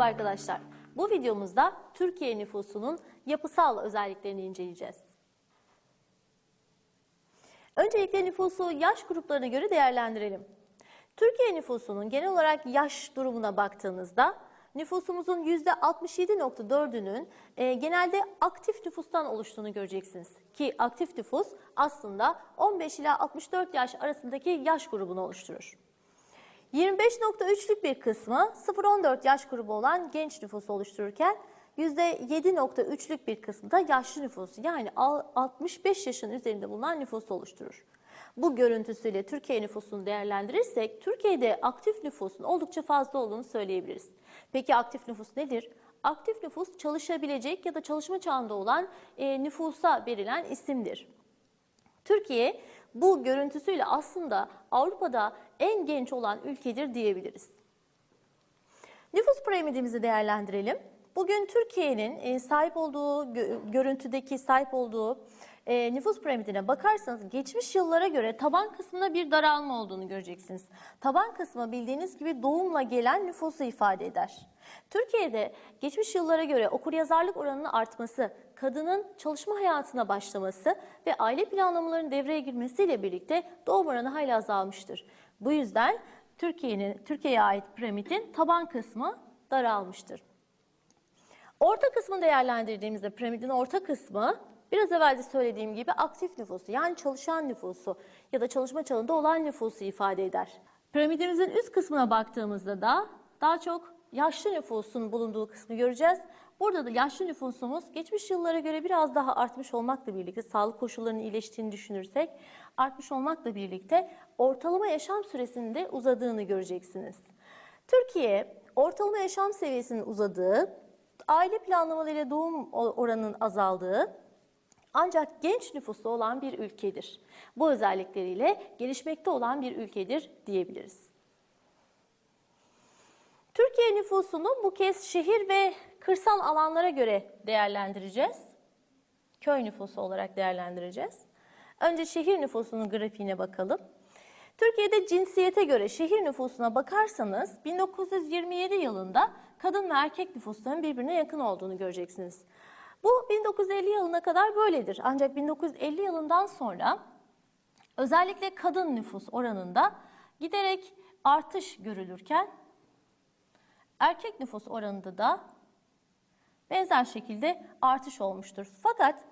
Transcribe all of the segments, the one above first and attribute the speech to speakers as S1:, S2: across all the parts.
S1: Merhaba arkadaşlar. Bu videomuzda Türkiye nüfusunun yapısal özelliklerini inceleyeceğiz. Öncelikle nüfusu yaş gruplarına göre değerlendirelim. Türkiye nüfusunun genel olarak yaş durumuna baktığınızda nüfusumuzun %67.4'ünün e, genelde aktif nüfustan oluştuğunu göreceksiniz. Ki aktif nüfus aslında 15 ila 64 yaş arasındaki yaş grubunu oluşturur. 25.3'lük bir kısmı 0-14 yaş grubu olan genç nüfusu oluştururken %7.3'lük bir kısmı da yaşlı nüfusu yani 65 yaşın üzerinde bulunan nüfusu oluşturur. Bu görüntüsüyle Türkiye nüfusunu değerlendirirsek Türkiye'de aktif nüfusun oldukça fazla olduğunu söyleyebiliriz. Peki aktif nüfus nedir? Aktif nüfus çalışabilecek ya da çalışma çağında olan e, nüfusa verilen isimdir. Türkiye bu görüntüsüyle aslında Avrupa'da en genç olan ülkedir diyebiliriz. Nüfus piramidimizi değerlendirelim. Bugün Türkiye'nin e, sahip olduğu, görüntüdeki sahip olduğu e, nüfus piramidine bakarsanız geçmiş yıllara göre taban kısmında bir daralma olduğunu göreceksiniz. Taban kısmı bildiğiniz gibi doğumla gelen nüfusu ifade eder. Türkiye'de geçmiş yıllara göre okuryazarlık oranının artması, kadının çalışma hayatına başlaması ve aile planlamalarının devreye girmesiyle birlikte doğum oranı hayli azalmıştır. Bu yüzden Türkiye'nin Türkiye'ye ait piramidin taban kısmı daralmıştır. Orta kısmını değerlendirdiğimizde piramidin orta kısmı biraz evvel de söylediğim gibi aktif nüfusu yani çalışan nüfusu ya da çalışma çağında olan nüfusu ifade eder. Piramidimizin üst kısmına baktığımızda da daha çok yaşlı nüfusun bulunduğu kısmı göreceğiz. Burada da yaşlı nüfusumuz geçmiş yıllara göre biraz daha artmış olmakla birlikte sağlık koşullarının iyileştiğini düşünürsek artmış olmakla birlikte ortalama yaşam süresinin de uzadığını göreceksiniz. Türkiye ortalama yaşam seviyesinin uzadığı, aile planlamalarıyla doğum oranının azaldığı ancak genç nüfusu olan bir ülkedir. Bu özellikleriyle gelişmekte olan bir ülkedir diyebiliriz. Türkiye nüfusunu bu kez şehir ve kırsal alanlara göre değerlendireceğiz. Köy nüfusu olarak değerlendireceğiz. Önce şehir nüfusunun grafiğine bakalım. Türkiye'de cinsiyete göre şehir nüfusuna bakarsanız 1927 yılında kadın ve erkek nüfusların birbirine yakın olduğunu göreceksiniz. Bu 1950 yılına kadar böyledir. Ancak 1950 yılından sonra özellikle kadın nüfus oranında giderek artış görülürken erkek nüfus oranında da benzer şekilde artış olmuştur. Fakat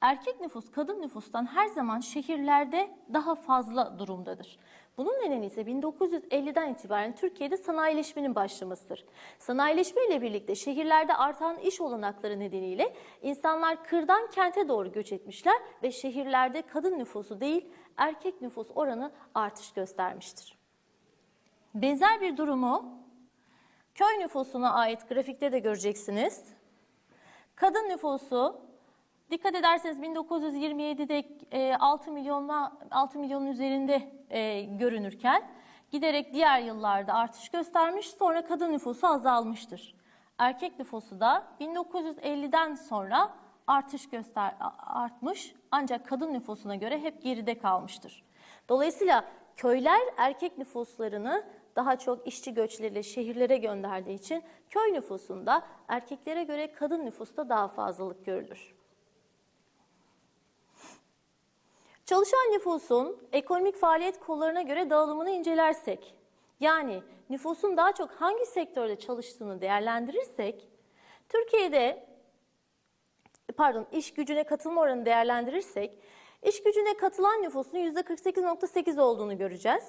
S1: erkek nüfus kadın nüfustan her zaman şehirlerde daha fazla durumdadır. Bunun nedeni ise 1950'den itibaren Türkiye'de sanayileşmenin başlamasıdır. Sanayileşme ile birlikte şehirlerde artan iş olanakları nedeniyle insanlar kırdan kente doğru göç etmişler ve şehirlerde kadın nüfusu değil erkek nüfus oranı artış göstermiştir. Benzer bir durumu köy nüfusuna ait grafikte de göreceksiniz. Kadın nüfusu dikkat ederseniz 1927'de 6 milyonla 6 milyonun üzerinde e, görünürken giderek diğer yıllarda artış göstermiş sonra kadın nüfusu azalmıştır. Erkek nüfusu da 1950'den sonra artış göster artmış ancak kadın nüfusuna göre hep geride kalmıştır. Dolayısıyla köyler erkek nüfuslarını daha çok işçi göçleriyle şehirlere gönderdiği için köy nüfusunda erkeklere göre kadın nüfusta daha fazlalık görülür. Çalışan nüfusun ekonomik faaliyet kollarına göre dağılımını incelersek, yani nüfusun daha çok hangi sektörde çalıştığını değerlendirirsek, Türkiye'de pardon iş gücüne katılma oranını değerlendirirsek, iş gücüne katılan nüfusun %48.8 olduğunu göreceğiz.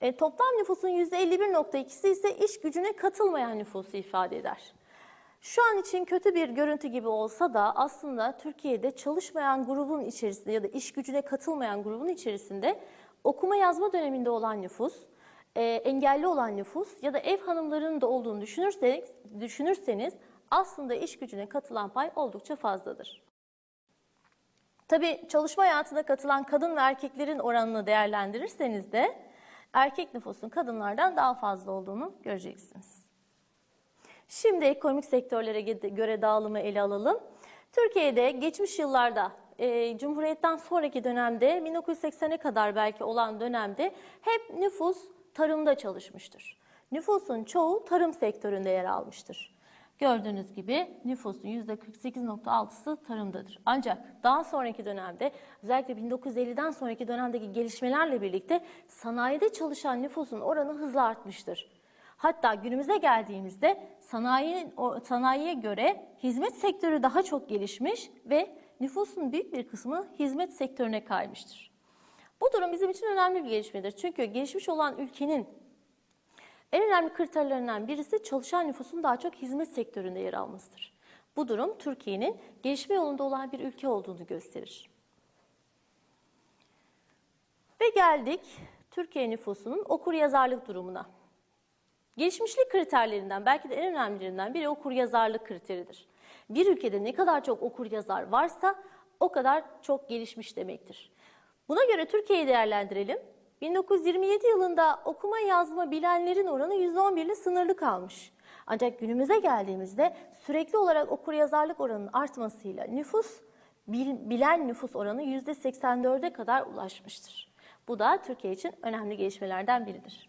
S1: E, toplam nüfusun %51.2'si ise iş gücüne katılmayan nüfusu ifade eder. Şu an için kötü bir görüntü gibi olsa da aslında Türkiye'de çalışmayan grubun içerisinde ya da iş gücüne katılmayan grubun içerisinde okuma yazma döneminde olan nüfus, e, engelli olan nüfus ya da ev hanımlarının da olduğunu düşünürseniz, düşünürseniz aslında iş gücüne katılan pay oldukça fazladır. Tabii çalışma hayatına katılan kadın ve erkeklerin oranını değerlendirirseniz de erkek nüfusun kadınlardan daha fazla olduğunu göreceksiniz. Şimdi ekonomik sektörlere göre dağılımı ele alalım. Türkiye'de geçmiş yıllarda e, Cumhuriyet'ten sonraki dönemde 1980'e kadar belki olan dönemde hep nüfus tarımda çalışmıştır. Nüfusun çoğu tarım sektöründe yer almıştır. Gördüğünüz gibi nüfusun %48.6'sı tarımdadır. Ancak daha sonraki dönemde özellikle 1950'den sonraki dönemdeki gelişmelerle birlikte sanayide çalışan nüfusun oranı hızla artmıştır. Hatta günümüze geldiğimizde sanayi, sanayiye göre hizmet sektörü daha çok gelişmiş ve nüfusun büyük bir kısmı hizmet sektörüne kaymıştır. Bu durum bizim için önemli bir gelişmedir. Çünkü gelişmiş olan ülkenin en önemli kriterlerinden birisi çalışan nüfusun daha çok hizmet sektöründe yer almasıdır. Bu durum Türkiye'nin gelişme yolunda olan bir ülke olduğunu gösterir. Ve geldik Türkiye nüfusunun okur yazarlık durumuna. Gelişmişlik kriterlerinden belki de en önemlilerinden biri okur yazarlık kriteridir. Bir ülkede ne kadar çok okur yazar varsa o kadar çok gelişmiş demektir. Buna göre Türkiye'yi değerlendirelim. 1927 yılında okuma yazma bilenlerin oranı %11 ile sınırlı kalmış. Ancak günümüze geldiğimizde sürekli olarak okur yazarlık oranının artmasıyla nüfus bil- bilen nüfus oranı %84'e kadar ulaşmıştır. Bu da Türkiye için önemli gelişmelerden biridir.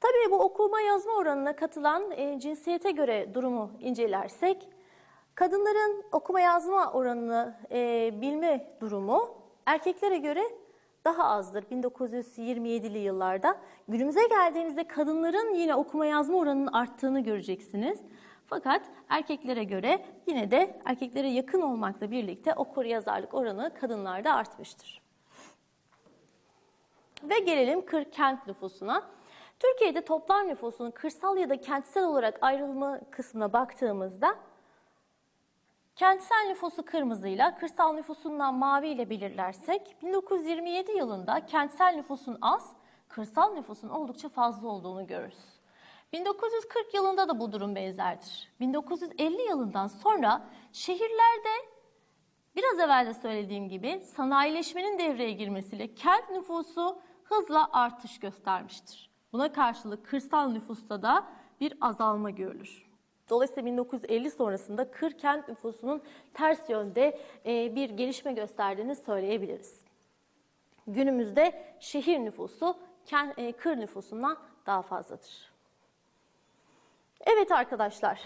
S1: Tabii bu okuma yazma oranına katılan e, cinsiyete göre durumu incelersek, kadınların okuma yazma oranını e, bilme durumu erkeklere göre daha azdır 1927'li yıllarda. Günümüze geldiğimizde kadınların yine okuma yazma oranının arttığını göreceksiniz. Fakat erkeklere göre yine de erkeklere yakın olmakla birlikte okur yazarlık oranı kadınlarda artmıştır. Ve gelelim kır kent nüfusuna. Türkiye'de toplam nüfusun kırsal ya da kentsel olarak ayrılma kısmına baktığımızda kentsel nüfusu kırmızıyla, kırsal nüfusundan mavi ile belirlersek 1927 yılında kentsel nüfusun az, kırsal nüfusun oldukça fazla olduğunu görürüz. 1940 yılında da bu durum benzerdir. 1950 yılından sonra şehirlerde Biraz evvel de söylediğim gibi sanayileşmenin devreye girmesiyle kent nüfusu hızla artış göstermiştir. Buna karşılık kırsal nüfusta da bir azalma görülür. Dolayısıyla 1950 sonrasında kır kent nüfusunun ters yönde e, bir gelişme gösterdiğini söyleyebiliriz. Günümüzde şehir nüfusu e, kır nüfusundan daha fazladır. Evet arkadaşlar,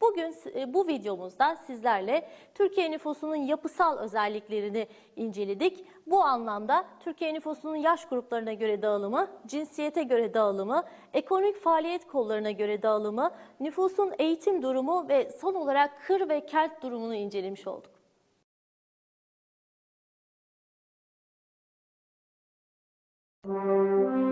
S1: bugün e, bu videomuzda sizlerle Türkiye nüfusunun yapısal özelliklerini inceledik. Bu anlamda Türkiye nüfusunun yaş gruplarına göre dağılımı, cinsiyete göre dağılımı, ekonomik faaliyet kollarına göre dağılımı, nüfusun eğitim durumu ve son olarak kır ve kent durumunu incelemiş olduk.
S2: Thank